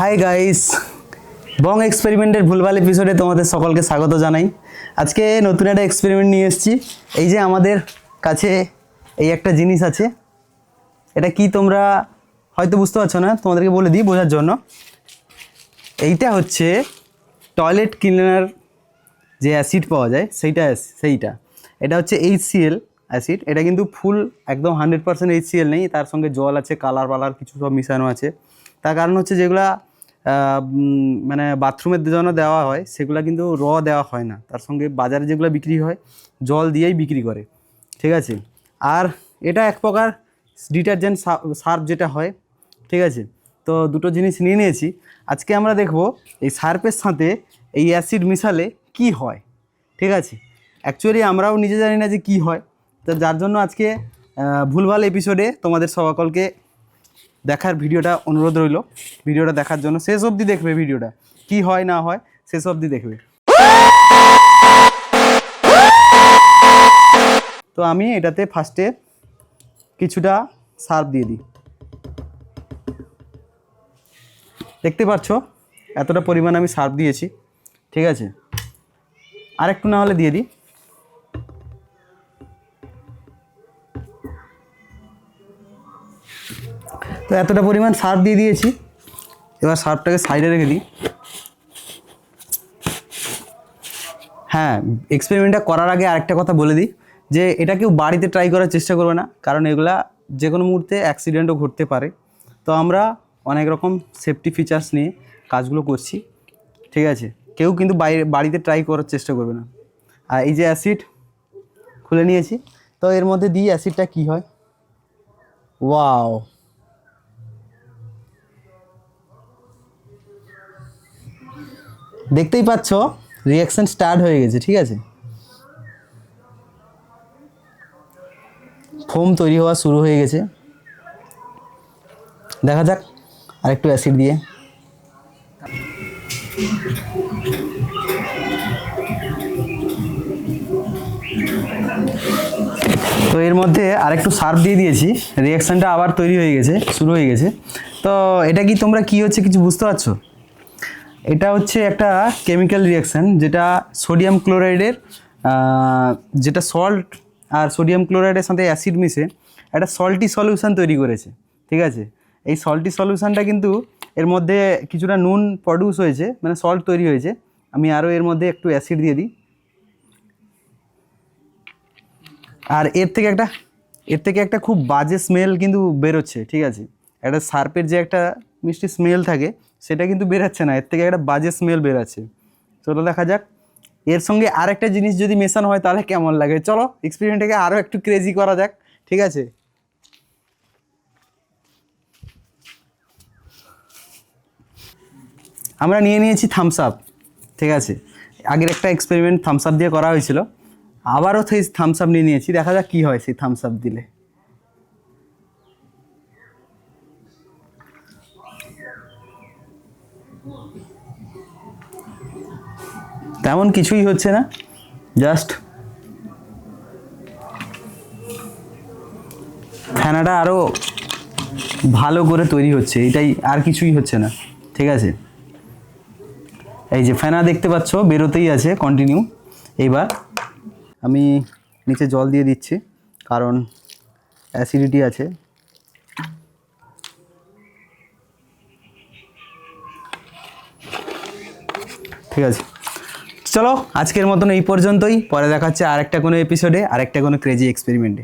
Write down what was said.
Hi guys বং এক্সপেরিমেন্টের ভুলভাল এপিসোডে তোমাদের সকলকে স্বাগত জানাই। আজকে নতুন একটা এক্সপেরিমেন্ট নিয়ে এসেছি। এই যে আমাদের কাছে এই একটা জিনিস আছে। এটা কি তোমরা হয়তো বুঝতে পারছ না, তোমাদেরকে বলে দিই বোঝার জন্য। এইটা হচ্ছে টয়লেট ক্লিনার যে অ্যাসিড পাওয়া যায়, সেইটা সেইটা। এটা হচ্ছে এইচসিএল অ্যাসিড এটা কিন্তু ফুল একদম হান্ড্রেড পার্সেন্ট এইচসিএল নেই। তার সঙ্গে জল আছে কালার পালার কিছু সব মিশানো আছে। তার কারণ হচ্ছে যেগুলা মানে বাথরুমের জন্য দেওয়া হয়, সেগুলো কিন্তু র দেওয়া হয় না। তার সঙ্গে বাজারে যেগুলো বিক্রি হয়, জল দিয়েই বিক্রি করে। ঠিক আছে? আর এটা এক প্রকার ডিটারজেন্ট সার্ফ যেটা হয়। ঠিক আছে? তো দুটো জিনিস নিয়ে নিয়েছি। আজকে আমরা দেখব এই সার্ফের সাথে এই অ্যাসিড মিশালে কি হয়। ঠিক আছে? অ্যাকচুয়ালি আমরাও নিজে জানি না যে কি হয়। তো যার জন্য আজকে ভুলভাল এপিসোডে তোমাদের সকলকে দেখার ভিডিওটা অনুরোধ রইল। ভিডিওটা দেখার জন্য শেষ অবধি দেখবে ভিডিওটা। কি হয়, না হয়, শেষ অবধি দেখবে। তো আমি এটাতে ফার্স্টে কিছুটা সার্ফ দিয়ে দিই। দেখতে পাচ্ছ? এতটা পরিমাণ আমি সার্ফ দিয়েছি। ঠিক আছে? আর একটু না হলে দিয়ে দিই। তো এতটা পরিমাণ সার্ফ দিয়ে দিয়েছি। এবার সার্ফটাকে সাইডে রেখে দিই। হ্যাঁ এক্সপেরিমেন্টটা করার আগে আরেকটা কথা বলে দিই, যে এটা কেউ বাড়িতে ট্রাই করার চেষ্টা করবে না, কারণ এগুলা যে কোনো মুহূর্তে অ্যাক্সিডেন্টও ঘটতে পারে। তো আমরা অনেক রকম সেফটি ফিচার্স নিয়ে কাজগুলো করছি, ঠিক আছে? কেউ কিন্তু বাইরে, বাড়িতে ট্রাই করার চেষ্টা করবে না। আর এই যে অ্যাসিড খুলে নিয়েছি, তো এর মধ্যে দিই অ্যাসিডটা কি হয়? ওয়াও দেখতেই পাচ্ছ রিয়াকশন স্টার্ট হয়ে গেছে, ঠিক আছে? ফোম তৈরি হওয়া শুরু হয়ে গেছে। দেখা যাক, আরেকটু অ্যাসিড দিয়ে। তো এর মধ্যে আরেকটু সার্ফ দিয়ে দিয়েছি রিয়াকশানটা আবার তৈরি হয়ে গেছে, শুরু হয়ে গেছে। তো এটা কি তোমরা কি হচ্ছে কিছু বুঝতে পারছ? এটা হচ্ছে একটা কেমিক্যাল রিয়াকশান যেটা সোডিয়াম ক্লোরাইডের যেটা সল্ট আর সোডিয়াম ক্লোরাইডের সাথে অ্যাসিড মিশে একটা সল্টি সলিউশন তৈরি করেছে, ঠিক আছে? এই সল্টি সলিউশনটা কিন্তু এর মধ্যে কিছুটা নুন প্রডিউস হয়েছে মানে সল্ট তৈরি হয়েছে। আমি আরও এর মধ্যে একটু অ্যাসিড দিয়ে দিই। আর এর থেকে একটা, এর থেকে একটা খুব বাজে স্মেল কিন্তু বেরোচ্ছে, ঠিক আছে? একটা সার্পের যে একটা মিষ্টি স্মেল থাকে সেটা কিন্তু বেরাচ্ছে না, এর থেকে একটা বাজে স্মেল বেরাচ্ছে। চলো দেখা যাক। এর সঙ্গে আরেকটা জিনিস যদি মেশানো হয় তাহলে কেমন লাগে? চলো এক্সপেরিমেন্টটাকে আরও একটু ক্রেজি করা যাক, ঠিক আছে? আমরা নিয়ে নিয়েছি থামস আপ ঠিক আছে? আগের একটা এক্সপেরিমেন্ট থামস আপ দিয়ে করা হয়েছিল। আবারও সেই থামস আপ নিয়ে নিয়েছি, দেখা যাক কী হয় সেই থামস আপ দিলে। তেমন কিছুই হচ্ছে না জাস্ট ফেনাটা আরও ভালো করে তৈরি হচ্ছে, এটাই আর কিছুই হচ্ছে না, ঠিক আছে? এই যে ফেনা দেখতে পাচ্ছ, বেরোতেই আছে কন্টিনিউ এইবার আমি নিচে জল দিয়ে দিচ্ছি, কারণ অ্যাসিডিটি আছে। ঠিক আছে। চলো, আজকের মতন এই পর্যন্তই। পরে দেখাচ্ছে আরেকটা কোনো এপিসোডে আরেকটা কোনো ক্রেজি এক্সপেরিমেন্টে